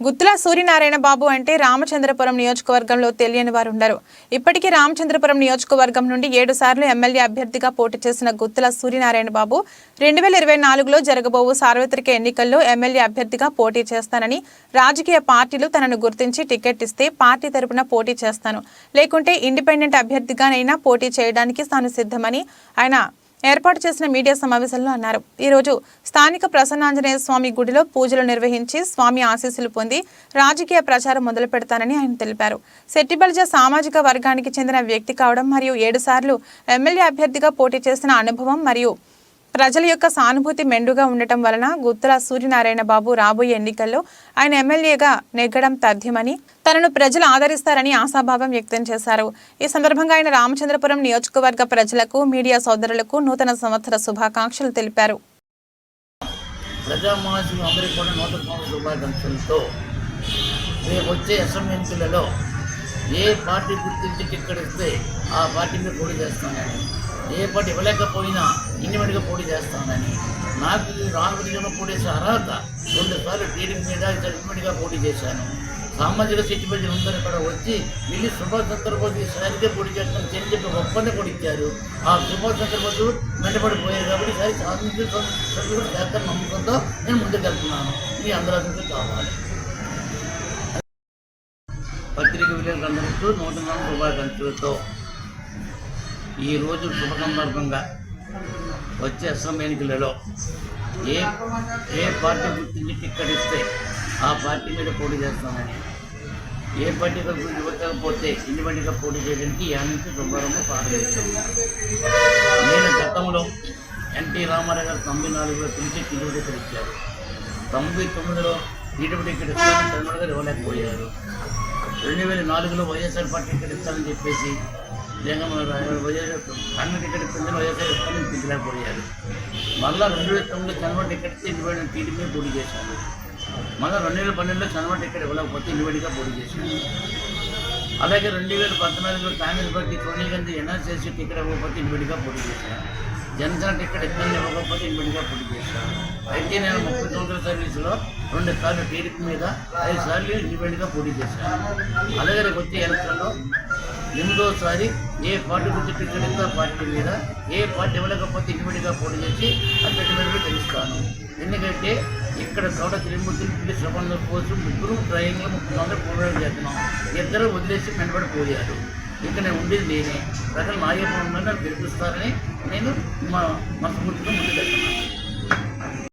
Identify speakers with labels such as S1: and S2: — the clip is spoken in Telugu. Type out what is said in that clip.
S1: గుత్తుల సూర్యనారాయణ బాబు అంటే రామచంద్రపురం నియోజకవర్గంలో తెలియని వారు ఉండరు ఇప్పటికీ రామచంద్రపురం నియోజకవర్గం నుండి ఏడు సార్లు ఎమ్మెల్యే అభ్యర్థిగా పోటీ చేసిన గుత్తుల సూర్యనారాయణ బాబు రెండు వేల ఇరవై నాలుగులో జరగబోవు సార్వత్రిక ఎన్నికల్లో ఎమ్మెల్యే అభ్యర్థిగా పోటీ చేస్తానని రాజకీయ పార్టీలు తనను గుర్తించి టికెట్ ఇస్తే పార్టీ తరపున పోటీ చేస్తాను. లేకుంటే ఇండిపెండెంట్ అభ్యర్థిగానైనా పోటీ చేయడానికి తాను సిద్ధమని ఆయన ఏర్పాటు చేసిన మీడియా సమావేశంలో అన్నారు. ఈరోజు స్థానిక ప్రసన్నాంజనేయ స్వామి గుడిలో పూజలు నిర్వహించి స్వామి ఆశీస్సులు పొంది రాజకీయ ప్రచారం మొదలు పెడతానని ఆయన తెలిపారు. సెట్టిబల్జ సామాజిక వర్గానికి చెందిన వ్యక్తి కావడం మరియు ఏడుసార్లు ఎమ్మెల్యే అభ్యర్థిగా పోటీ చేసిన అనుభవం మరియు ప్రజల యొక్క సానుభూతి మెండుగా ఉండటం వలన గుత్తుల సూర్యనారాయణ బాబు రాబోయే ఎన్నికల్లో ఆయన ఎమ్మెల్యేగా నెగ్గడం తథ్యమని తనను ప్రజలు ఆదరిస్తారని ఆశాభావం వ్యక్తం చేశారు. ఈ సందర్భంగా ఆయన రామచంద్రపురం నియోజకవర్గ ప్రజలకు మీడియా సోదరులకు నూతన సంవత్సర శుభాకాంక్షలు తెలిపారు.
S2: అందరికీ కూడా నూతన సంవత్సర శుభాకాంక్షలతో రేపు వచ్చే అసెంబ్లీ ఏ పార్టీ గుర్తించి టిక్కెట్ ఇస్తే ఆ పార్టీ మీద పోటీ చేస్తానని. ఏ పార్టీ ఇవ్వలేకపోయినా ఇండిపెండెంట్గా పోటీ చేస్తానని. నాకు రామకృష్ణ పోటీ చేసే అర్హత రెండుసార్లు టీడీపీ మీద ఇండిపెండెంట్గా పోటీ చేశాను. సామాజిక శక్తిపతి ఉందని కూడా వచ్చి వెళ్ళి సుభాష్ సందర్భోతి సరిగ్గా పొడి చేస్తాం చెల్లి చెప్పి ఒప్పందం కూడా ఇచ్చారు. ఆ సుభాష్ సందర్భోతు వెంటబడిపోయారు కాబట్టి సరి సాధించిన సభ్యులు చేస్తాను నమ్మకంతో నేను ముందుకు వెళ్తున్నాను మీ అందరూ కావాలి. పత్రిక విలేకరులందరికీ నూతన శుభాకాంక్షలతో ఈరోజు శుభ సందర్భంగా వచ్చే అసెంబ్లీ ఎన్నికలలో ఏ ఏ పార్టీ గుర్తించి టిక్కెట్ ఇస్తే ఆ పార్టీ మీద పోటీ చేస్తామని ఏ పార్టీ గురించి ఇవ్వకపోతే ఇండిపెండెంట్గా పోటీ చేయడానికి యా నుంచి శుభారంభం ప్రారంభించాము నేను గతంలో ఎన్టీ రామారావు గారు తొంభై నాలుగులో పిలిచి టీడీపీ టికెట్ ఇచ్చారు. తొంభై తొమ్మిదిలో టీడీపీ టికెట్ ఇస్తారని చంద్రబాబు గారు ఇవ్వలేకపోయారు. రెండు వేల నాలుగులో వైఎస్ఆర్ పార్టీ టికెట్ ఇస్తారని చెప్పేసి జగన్ వైఎస్ఆర్ కన్న టికెట్ ఇస్తుంది వైఎస్ఆర్ ఇస్తారని ఇప్పించలేకపోయారు మళ్ళా రెండు వేల తొమ్మిదిలో చంద్రబాబు టికెట్ ఇస్తే ఇండిపెండెంట్ టీడీపీ పోటీ చేశాను మళ్ళీ రెండు వేల పన్నెండులో చంద్రబాబు టికెట్ ఇవ్వలేకపోతే ఇండిపెండెంట్గా పోటీ చేశాను అలాగే రెండు వేల పద్నాలుగులో Congress party Sonia Gandhi NRCC ticket ఇవ్వకపోతే ఇండిపెండెంట్గా పోటీ చేశాను జనసేన టికెట్ ఇబ్బంది ఇవ్వకపోతే ఇండిపెండెంట్గా పోటీ చేశాను అయితే నేను ముప్పై సంవత్సరాల సర్వీసులో రెండు సార్లు టీడీపీ మీద ఐదు సార్లు ఇండిపెండెంట్గా పోటీ చేశాను అలాగే రేపు వచ్చే ఎలక్షన్లో ఎనిమిదోసారి ఏ పార్టీ గురించి టికెట్ ఇస్తే పార్టీ మీద ఏ పార్టీ ఇవ్వలేకపోతే ఇండిపెండెంట్గా పోటీ చేసి అభ్యర్థి మీద తెలుస్తాను ఎందుకంటే ఇక్కడ చోట తిరుమూర్తి పిల్లి శ్రవణ కోసం ముగ్గురు డ్రైవింగ్లో ముప్పై వందలు పోరాటం చేస్తున్నాం. ఇద్దరు వదిలేసి వెనబడిపోయారు ఇక్కడ ఉండేది నేనే. ప్రజలు నా యొక్క గెలిపిస్తారని నేను మా మనస్ఫూర్తిగా ముందు పెడుతున్నాను